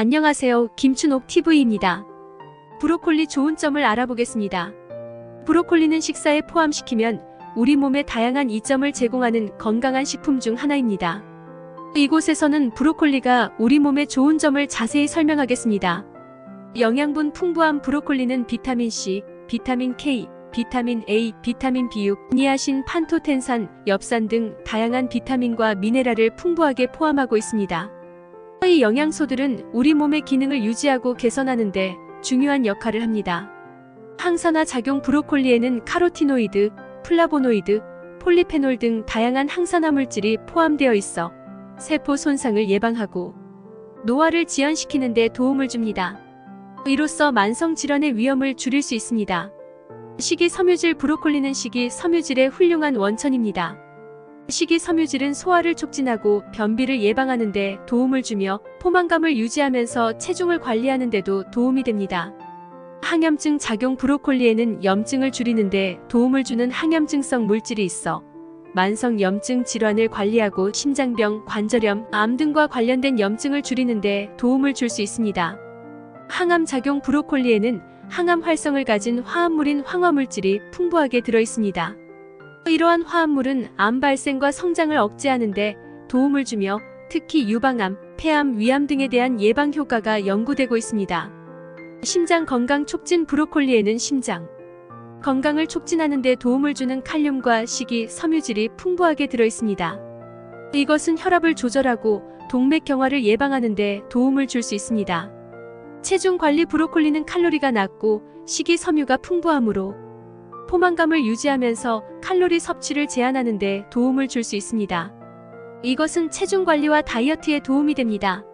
안녕하세요. 김춘옥 TV입니다. 브로콜리 좋은 점을 알아보겠습니다. 브로콜리는 식사에 포함시키면 우리 몸에 다양한 이점을 제공하는 건강한 식품 중 하나입니다. 이곳에서는 브로콜리가 우리 몸에 좋은 점을 자세히 설명하겠습니다. 영양분 풍부한 브로콜리는 비타민 C, 비타민 K, 비타민 A, 비타민 B6, 니아신, 판토텐산, 엽산 등 다양한 비타민과 미네랄을 풍부하게 포함하고 있습니다. 이 영양소들은 우리 몸의 기능을 유지하고 개선하는 데 중요한 역할을 합니다. 항산화 작용 브로콜리에는 카로티노이드, 플라보노이드, 폴리페놀 등 다양한 항산화 물질이 포함되어 있어 세포 손상을 예방하고 노화를 지연시키는 데 도움을 줍니다. 이로써 만성 질환의 위험을 줄일 수 있습니다. 식이섬유질 브로콜리는 식이섬유질의 훌륭한 원천입니다. 식이섬유질은 소화를 촉진하고 변비를 예방하는 데 도움을 주며 포만감을 유지하면서 체중을 관리하는 데도 도움이 됩니다. 항염증 작용 브로콜리에는 염증을 줄이는 데 도움을 주는 항염증성 물질이 있어 만성 염증 질환을 관리하고 심장병, 관절염, 암 등과 관련된 염증을 줄이는 데 도움을 줄 수 있습니다. 항암 작용 브로콜리에는 항암 활성을 가진 화합물인 황화물질이 풍부하게 들어 있습니다. 이러한 화합물은 암 발생과 성장을 억제하는 데 도움을 주며 특히 유방암, 폐암, 위암 등에 대한 예방 효과가 연구되고 있습니다. 심장 건강 촉진 브로콜리에는 심장 건강을 촉진하는 데 도움을 주는 칼륨과 식이 섬유질이 풍부하게 들어 있습니다. 이것은 혈압을 조절하고 동맥 경화를 예방하는 데 도움을 줄 수 있습니다. 체중 관리 브로콜리는 칼로리가 낮고 식이 섬유가 풍부하므로 포만감을 유지하면서 칼로리 섭취를 제한하는 데 도움을 줄 수 있습니다. 이것은 체중 관리와 다이어트에 도움이 됩니다.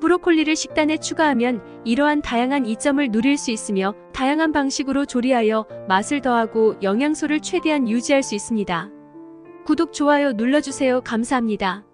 브로콜리를 식단에 추가하면 이러한 다양한 이점을 누릴 수 있으며 다양한 방식으로 조리하여 맛을 더하고 영양소를 최대한 유지할 수 있습니다. 구독, 좋아요 눌러주세요. 감사합니다.